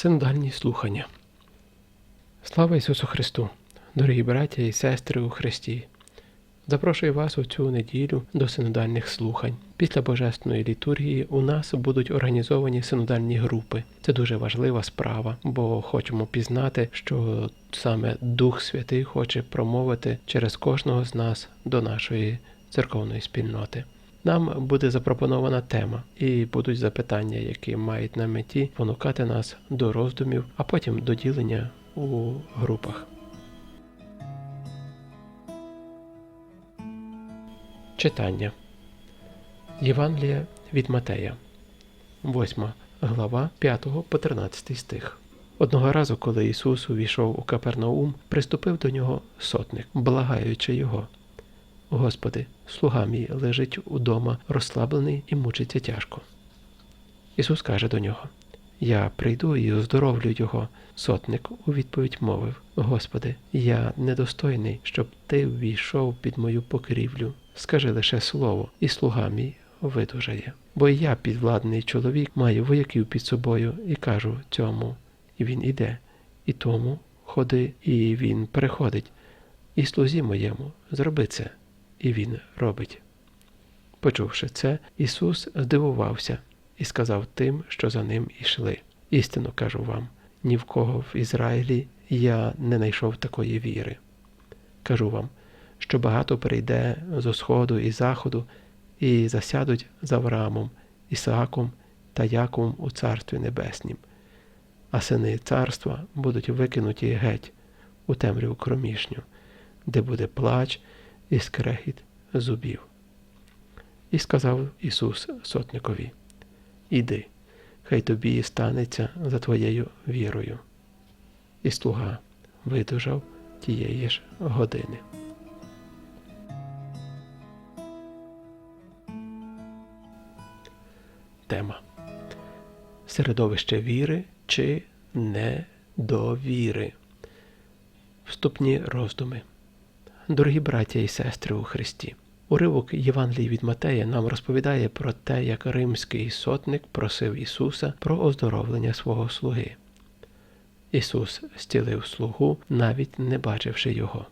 Синодальні слухання. Слава Ісусу Христу! Дорогі браття і сестри у Христі! Запрошую вас у цю неділю до синодальних слухань. Після Божественної літургії у нас будуть організовані синодальні групи. Це дуже важлива справа, бо хочемо пізнати, що саме Дух Святий хоче промовити через кожного з нас до нашої церковної спільноти. Нам буде запропонована тема, і будуть запитання, які мають на меті понукати нас до роздумів, а потім до ділення у групах. Читання Євангелія від Матея, 8 глава 5 по 13 стих. Одного разу, коли Ісус увійшов у Капернаум, приступив до нього сотник, благаючи його. Господи, слуга мій лежить удома, розслаблений і мучиться тяжко. Ісус каже до нього: Я прийду і оздоровлю його. Сотник у відповідь мовив: Господи, я недостойний, щоб ти ввійшов під мою покрівлю. Скажи лише слово, і слуга мій видужає. Бо і я підвладний чоловік, маю вояків під собою і кажу цьому, і він іде, і тому ходи, і він переходить, і слузі моєму, зроби це, і він робить. Почувши це, Ісус здивувався і сказав тим, що за ним ішли. Істинно кажу вам, ні в кого в Ізраїлі я не знайшов такої віри. Кажу вам, що багато прийде зо сходу і заходу, і засядуть з Авраамом, Ісааком та Яковом у Царстві Небеснім, а сини царства будуть викинуті геть у темряву кромішню, де буде плач і скрегіт зубів. І сказав Ісус сотникові: Іди, хай тобі і станеться за твоєю вірою. І слуга видужав тієї ж години. Тема Середовище віри чи недовіри. Вступні роздуми. Дорогі браття і сестри у Христі. Уривок Євангелії від Матея нам розповідає про те, як римський сотник просив Ісуса про оздоровлення свого слуги. Ісус зцілив слугу, навіть не бачивши його.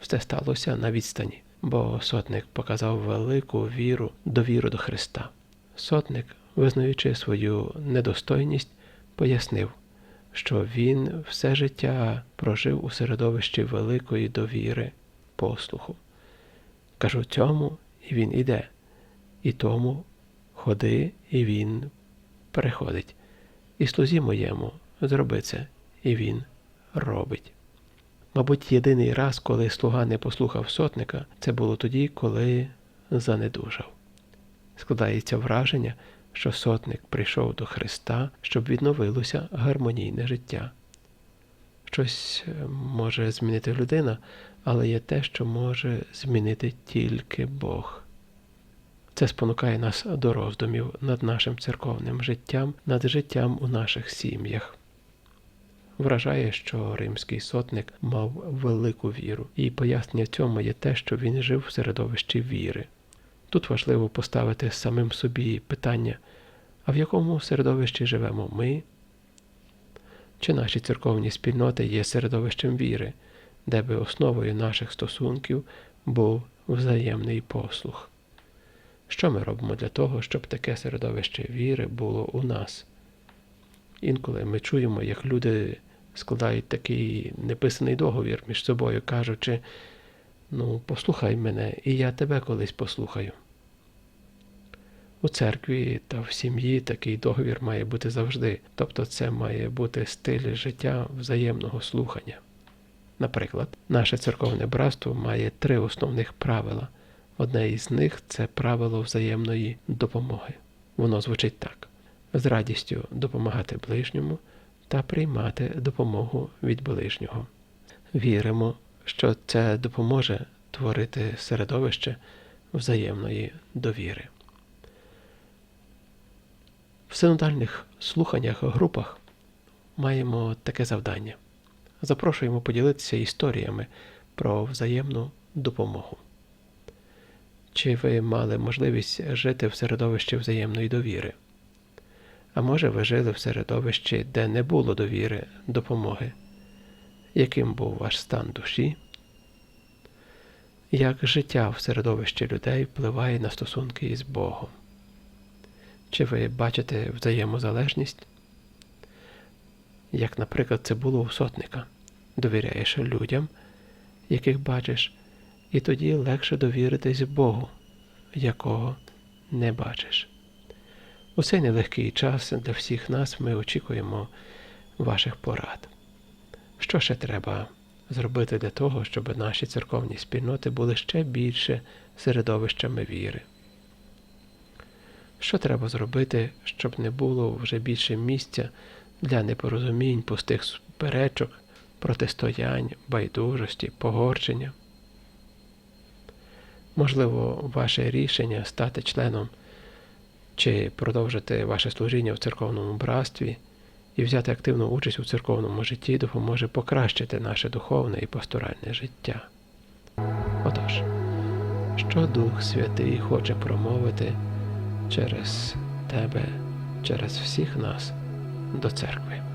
Все сталося на відстані, бо сотник показав велику віру, довіру до Христа. Сотник, визнаючи свою недостойність, пояснив, що він все життя прожив у середовищі великої довіри, послуху. Кажу цьому, і він іде, і тому ходи, і він переходить. І слузі моєму зроби це, і він робить. Мабуть, єдиний раз, коли слуга не послухав сотника, це було тоді, коли занедужав. Складається враження, що сотник прийшов до Христа, щоб відновилося гармонійне життя. Щось може змінити людина, але є те, що може змінити тільки Бог. Це спонукає нас до роздумів над нашим церковним життям, над життям у наших сім'ях. Вражає, що римський сотник мав велику віру, і пояснення цьому є те, що він жив в середовищі віри. Тут важливо поставити самим собі питання, а в якому середовищі живемо ми? Чи наші церковні спільноти є середовищем віри, де би основою наших стосунків був взаємний послух? Що ми робимо для того, щоб таке середовище віри було у нас? Інколи ми чуємо, як люди складають такий неписаний договір між собою, кажучи, ну, послухай мене, і я тебе колись послухаю. У церкві та в сім'ї такий договір має бути завжди, тобто це має бути стиль життя взаємного слухання. Наприклад, наше церковне братство має три основних правила. Одне із них це правило взаємної допомоги. Воно звучить так: з радістю допомагати ближньому та приймати допомогу від ближнього. Віримо, що це допоможе творити середовище взаємної довіри. В синодальних слуханнях групах маємо таке завдання. Запрошуємо поділитися історіями про взаємну допомогу. Чи ви мали можливість жити в середовищі взаємної довіри? А може, ви жили в середовищі, де не було довіри, допомоги? Яким був ваш стан душі? Як життя в середовищі людей впливає на стосунки із Богом? Чи ви бачите взаємозалежність? Як, наприклад, це було у сотника. Довіряєш людям, яких бачиш, і тоді легше довіритись Богу, якого не бачиш. У цей нелегкий час для всіх нас ми очікуємо ваших порад. Що ще треба зробити для того, щоб наші церковні спільноти були ще більше середовищами віри? Що треба зробити, щоб не було вже більше місця для непорозумінь, пустих суперечок, протистоянь, байдужості, погорчення? Можливо, ваше рішення стати членом чи продовжити ваше служіння в церковному братстві і взяти активну участь у церковному житті допоможе покращити наше духовне і пасторальне життя. Отож, що Дух Святий хоче промовити через тебе, через всіх нас до церкви?